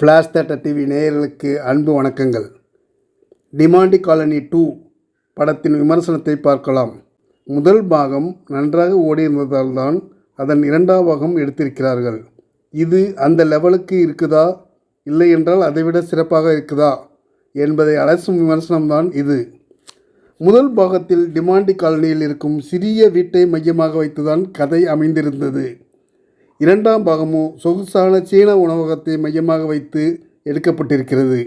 Flash theatre TV நேயர்களுக்கு அன்பு வணக்கங்கள். டிமாண்டி காலனி டூ படத்தின் விமர்சனத்தை பார்க்கலாம். முதல் பாகம் நன்றாக ஓடியிருந்ததால் தான் அதன் இரண்டாம் பாகம் எடுத்திருக்கிறார்கள். இது அந்த லெவலுக்கு இருக்குதா? இல்லை என்றால் அதைவிட சிறப்பாக இருக்குதா? என்பதை அலசும் விமர்சனம்தான் இது. முதல் பாகத்தில் டிமாண்டி காலனியில் இருக்கும் சிறிய வீட்டை மையமாக வைத்துதான் கதை அமைந்திருந்தது. இரண்டாம் பாகமோ சொகுசான சீன உணவகத்தை மையமாக வைத்து எடுக்கப்பட்டிருக்கிறது.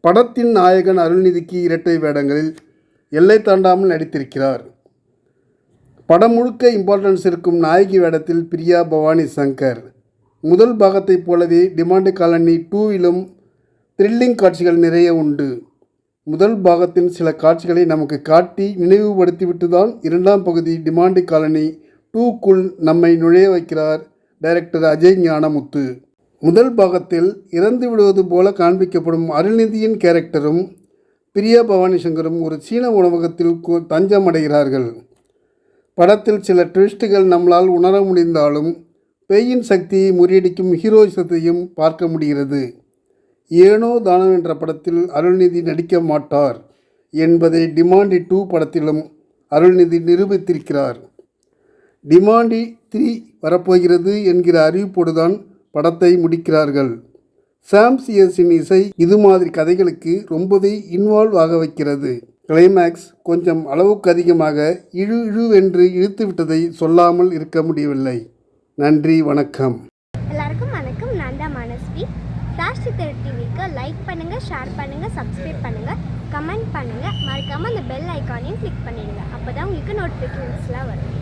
படத்தின் நாயகன் அருள்நிதிக்கு இரட்டை வேடங்களில் எல்லை தாண்டாமல் நடித்திருக்கிறார். படம் முழுக்க இம்பார்ட்டன்ஸ் இருக்கும் நாயகி வேடத்தில் பிரியா பவானி சங்கர். முதல் பாகத்தைப் போலவே டிமாண்டு காலனி டூவிலும் த்ரில்லிங் காட்சிகள் நிறைய உண்டு. முதல் பாகத்தின் சில காட்சிகளை நமக்கு காட்டி நினைவுபடுத்திவிட்டு தான் இரண்டாம் பகுதி டிமாண்டு காலனி டூக்குள் நம்மை நுழைய வைக்கிறார் டைரக்டர் அஜய் ஞானமுத்து. முதல் பாகத்தில் இறந்து விடுவது போல காண்பிக்கப்படும் அருள்நிதியின் கேரக்டரும் பிரியா பவானி சங்கரும் ஒரு சீன உணவகத்தில் தஞ்சம் தஞ்சமடைகிறார்கள். படத்தில் சில ட்விஸ்ட்டுகள் நம்மளால் உணர முடிந்தாலும் பேயின் சக்தியை முறியடிக்கும் ஹீரோயிசத்தையும் பார்க்க முடிகிறது. ஏனோ தானோ என்ற படத்தில் அருள்நிதி நடிக்க மாட்டார் என்பதை டிமாண்டி டூ படத்திலும் அருள்நிதி நிரூபித்திருக்கிறார். டிமாண்டி த்ரீ வரப்போகிறது என்கிற அறிவிப்போடு தான் படத்தை முடிக்கிறார்கள். சாம் சிஎஸின் இசை இது மாதிரி கதைகளுக்கு ரொம்பவே இன்வால்வ் ஆக வைக்கிறது. கிளைமேக்ஸ் கொஞ்சம் அளவுக்கு அதிகமாக இழு இழுவென்று இழுத்து விட்டதை சொல்லாமல் இருக்க முடியவில்லை. நன்றி வணக்கம். எல்லாருக்கும் வணக்கம். நான் தான் மனஸ்வி. ஃப்ளாஷ் சித்தர் டிவிக்கு லைக் பண்ணுங்கள் ஷேர் பண்ணுங்கள் சப்ஸ்கிரைப் பண்ணுங்கள் கமெண்ட் பண்ணுங்கள் மறக்காமல் அந்த பெல் ஐக்கானையும் கிளிக் பண்ணிடுங்க. அப்போ தான் உங்களுக்கு நோட்டிஃபிகேஷன்ஸ்லாம் வரும்.